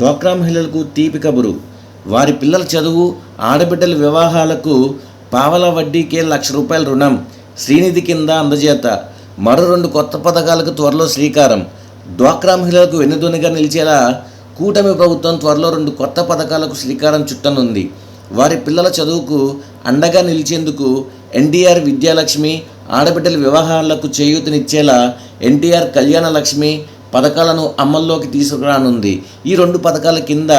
డ్వాక్రా మహిళలకు తీపి కబురు. వారి పిల్లల చదువు ఆడబిడ్డల వివాహాలకు పావలా వడ్డీకే లక్ష రూపాయల రుణం. శ్రీనిధి కింద అందజేత. మరో రెండు కొత్త పథకాలకు త్వరలో శ్రీకారం. డ్వాక్రా మహిళలకు వెన్నుదొనిగా నిలిచేలా కూటమి ప్రభుత్వం త్వరలో రెండు కొత్త పథకాలకు శ్రీకారం చుట్టనుంది. వారి పిల్లల చదువుకు అండగా నిలిచేందుకు ఎన్టీఆర్ విద్యాలక్ష్మి ఆడబిడ్డల వివాహాలకు చేయూతనిచ్చేలా ఎన్టీఆర్ కళ్యాణ లక్ష్మి పథకాలను అమల్లోకి తీసుకురానుంది. ఈ రెండు పథకాల కింద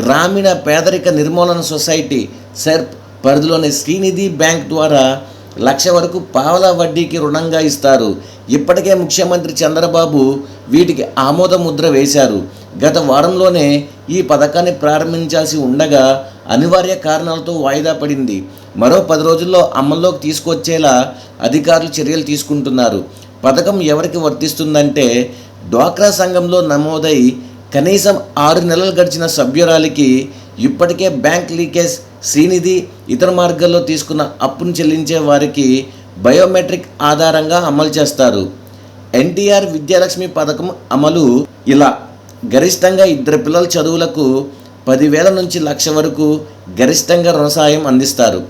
గ్రామీణ పేదరిక నిర్మూలన సొసైటీ సెర్ప్ పరిధిలోని శ్రీనిధి బ్యాంక్ ద్వారా లక్ష వరకు పావలా వడ్డీకి రుణంగా ఇస్తారు. ఇప్పటికే ముఖ్యమంత్రి చంద్రబాబు వీటికి ఆమోద ముద్ర వేశారు. గత వారంలోనే ఈ పథకాన్ని ప్రారంభించాల్సి ఉండగా అనివార్య కారణాలతో వాయిదా పడింది. మరో పది రోజుల్లో అమల్లోకి తీసుకొచ్చేలా అధికారులు చర్యలు తీసుకుంటున్నారు. పథకం ఎవరికి వర్తిస్తుందంటే డ్వాక్రా సంఘంలో నమోదై కనీసం ఆరు నెలలు గడిచిన సభ్యురాలికి ఇప్పటికే బ్యాంక్ లీకేజ్ శ్రీనిధి ఇతర మార్గాల్లో తీసుకున్న అప్పును చెల్లించే వారికి బయోమెట్రిక్ ఆధారంగా అమలు చేస్తారు. ఎన్టీఆర్ విద్యాలక్ష్మి పథకం అమలు ఇలా గరిష్టంగా ఇద్దరు పిల్లల చదువులకు పదివేల నుంచి లక్ష వరకు గరిష్టంగా రుణ సాయం అందిస్తారు.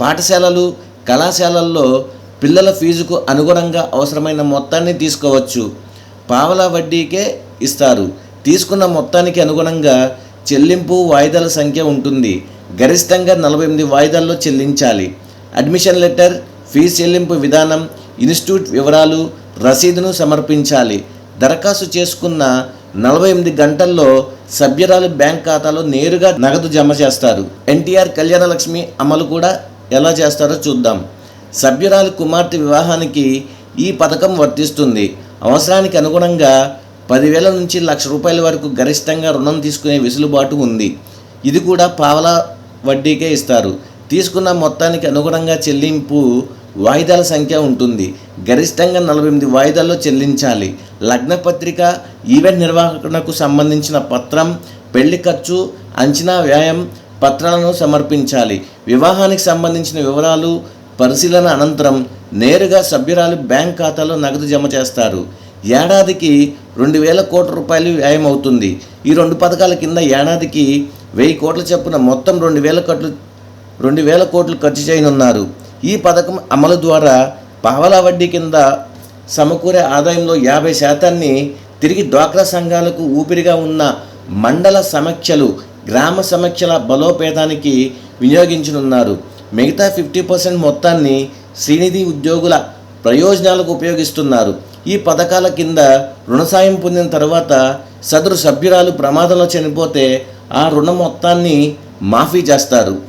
పాఠశాలలు కళాశాలల్లో పిల్లల ఫీజుకు అనుగుణంగా అవసరమైన మొత్తాన్ని తీసుకోవచ్చు. పావలా వడ్డీకే ఇస్తారు. తీసుకున్న మొత్తానికి అనుగుణంగా చెల్లింపు వాయిదాల సంఖ్య ఉంటుంది. గరిష్టంగా నలభై ఎనిమిది వాయిదాల్లో చెల్లించాలి. అడ్మిషన్ లెటర్ ఫీజు చెల్లింపు విధానం ఇన్స్టిట్యూట్ వివరాలు రసీదును సమర్పించాలి. దరఖాస్తు చేసుకున్న నలభై ఎనిమిది గంటల్లో సభ్యురాలు బ్యాంక్ ఖాతాలో నేరుగా నగదు జమ చేస్తారు. ఎన్టీఆర్ కళ్యాణలక్ష్మి అమలు కూడా ఎలా చేస్తారో చూద్దాం. సభ్యురాలి కుమార్తె వివాహానికి ఈ పథకం వర్తిస్తుంది. అవసరానికి అనుగుణంగా పదివేల నుంచి లక్ష రూపాయల వరకు గరిష్టంగా రుణం తీసుకునే వెసులుబాటు ఉంది. ఇది కూడా పావలా వడ్డీకే ఇస్తారు. తీసుకున్న మొత్తానికి అనుగుణంగా చెల్లింపు వాయిదాల సంఖ్య ఉంటుంది. గరిష్టంగా నలభై ఎనిమిది వాయిదాల్లో చెల్లించాలి. లగ్నపత్రిక ఈవెంట్ నిర్వహణకు సంబంధించిన పత్రం పెళ్ళి ఖర్చు అంచనా వ్యయం పత్రాలను సమర్పించాలి. వివాహానికి సంబంధించిన వివరాలు పరిశీలన అనంతరం నేరుగా సభ్యురాలు బ్యాంక్ ఖాతాలో నగదు జమ చేస్తారు. ఏడాదికి రెండు వేల కోట్ల రూపాయలు వ్యయం అవుతుంది. ఈ రెండు పథకాల కింద ఏడాదికి వెయ్యి కోట్ల చొప్పున మొత్తం రెండు వేల కోట్లు రెండు వేల కోట్లు ఖర్చు చేయనున్నారు. ఈ పథకం అమలు ద్వారా పావలా వడ్డీ కింద సమకూరే ఆదాయంలో యాభై శాతాన్ని తిరిగి డ్వాక్రా సంఘాలకు ఊపిరిగా ఉన్న మండల సమీక్షలు గ్రామ సమీక్షల బలోపేతానికి వినియోగించనున్నారు. మిగతా ఫిఫ్టీ పర్సెంట్ మొత్తాన్ని శ్రీనిధి ఉద్యోగుల ప్రయోజనాలకు ఉపయోగిస్తున్నారు. ఈ పథకాల కింద రుణ సాయం పొందిన తర్వాత సదరు సభ్యురాలు ప్రమాదంలో చనిపోతే ఆ రుణ మొత్తాన్ని మాఫీ చేస్తారు.